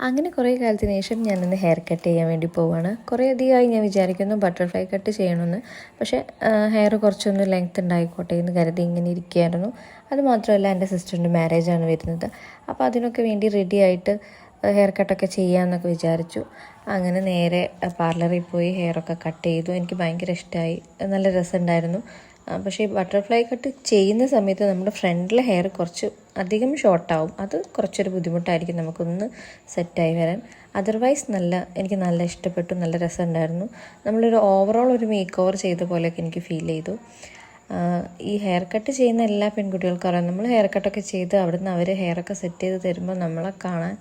അങ്ങനെ കുറേ കാലത്തിന് ശേഷം ഞാനൊന്ന് ഹെയർ കട്ട് ചെയ്യാൻ വേണ്ടി പോവാണ്. കുറേ അധികമായി ഞാൻ വിചാരിക്കുന്നു ബട്ടർഫ്ലൈ കട്ട് ചെയ്യണമെന്ന് പക്ഷേ ഹെയർ കുറച്ചൊന്ന് ലെങ്ത് ഉണ്ടായിക്കോട്ടെ എന്ന് കരുതി ഇങ്ങനെ ഇരിക്കുകയായിരുന്നു. അതുമാത്രമല്ല എന്റെ സിസ്റ്ററിന്റെ മാരേജാണ് വരുന്നത്. അപ്പോൾ അതിനൊക്കെ വേണ്ടി റെഡി ആയിട്ട് ഹെയർ കട്ടൊക്കെ ചെയ്യാമെന്നൊക്കെ വിചാരിച്ചു. അങ്ങനെ നേരെ പാർലറിൽ പോയി ഹെയറൊക്കെ കട്ട് ചെയ്തു. എനിക്ക് ഭയങ്കര ഇഷ്ടമായി നല്ല രസമുണ്ടായിരുന്നു. പക്ഷേ ബട്ടർഫ്ലൈ കട്ട് ചെയ്യുന്ന സമയത്ത് നമ്മുടെ ഫ്രണ്ടിലെ ഹെയർ കുറച്ച് അധികം ഷോർട്ടാവും അത് കുറച്ചൊരു ബുദ്ധിമുട്ടായിരിക്കും നമുക്കൊന്ന് സെറ്റായി വരാൻ. അതർവൈസ് നല്ല എനിക്ക് നല്ല ഇഷ്ടപ്പെട്ടു നല്ല രസമുണ്ടായിരുന്നു. നമ്മളൊരു ഓവറോൾ ഒരു മേക്ക് ഓവർ ചെയ്ത പോലെയൊക്കെ എനിക്ക് ഫീൽ ചെയ്തു. ഈ ഹെയർ കട്ട് ചെയ്യുന്ന എല്ലാ പെൺകുട്ടികൾക്കും അറിയാം. നമ്മൾ ഹെയർ കട്ടൊക്കെ ചെയ്ത് അവിടുന്ന് അവർ ഹെയറൊക്കെ സെറ്റ് ചെയ്ത് തരുമ്പോൾ നമ്മളെ കാണാൻ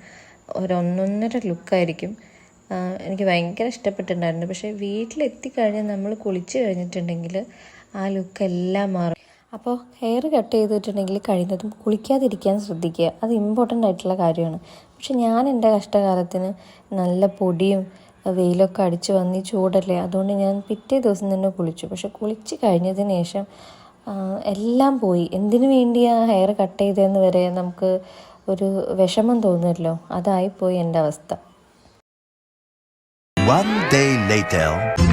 ഒരൊന്നൊന്നര ലുക്കായിരിക്കും എനിക്ക് ഭയങ്കര ഇഷ്ടപ്പെട്ടിട്ടുണ്ടായിരുന്നു. പക്ഷേ വീട്ടിലെത്തിക്കഴിഞ്ഞ് നമ്മൾ കുളിച്ച് കഴിഞ്ഞിട്ടുണ്ടെങ്കിൽ ആ ലുക്ക് എല്ലാം മാറും. അപ്പോൾ ഹെയർ കട്ട് ചെയ്തിട്ടുണ്ടെങ്കിൽ കഴിയുന്നതും കുളിക്കാതിരിക്കാൻ ശ്രദ്ധിക്കുക. അത് ഇമ്പോർട്ടന്റ് ആയിട്ടുള്ള കാര്യമാണ്. പക്ഷെ ഞാൻ എന്റെ കഷ്ടകാലത്തിന് നല്ല പൊടിയും വെയിലൊക്കെ അടിച്ച് വന്ന് ചൂടല്ലേ അതുകൊണ്ട് ഞാൻ പിറ്റേ ദിവസം തന്നെ കുളിച്ചു. പക്ഷെ കുളിച്ച് കഴിഞ്ഞതിന് ശേഷം എല്ലാം പോയി. എന്തിനു വേണ്ടിയാ ഹെയർ കട്ട് ചെയ്തതെന്ന് വരെ നമുക്ക് ഒരു വിഷമം തോന്നുമല്ലോ അതായിപ്പോയി എന്റെ അവസ്ഥ. One day later.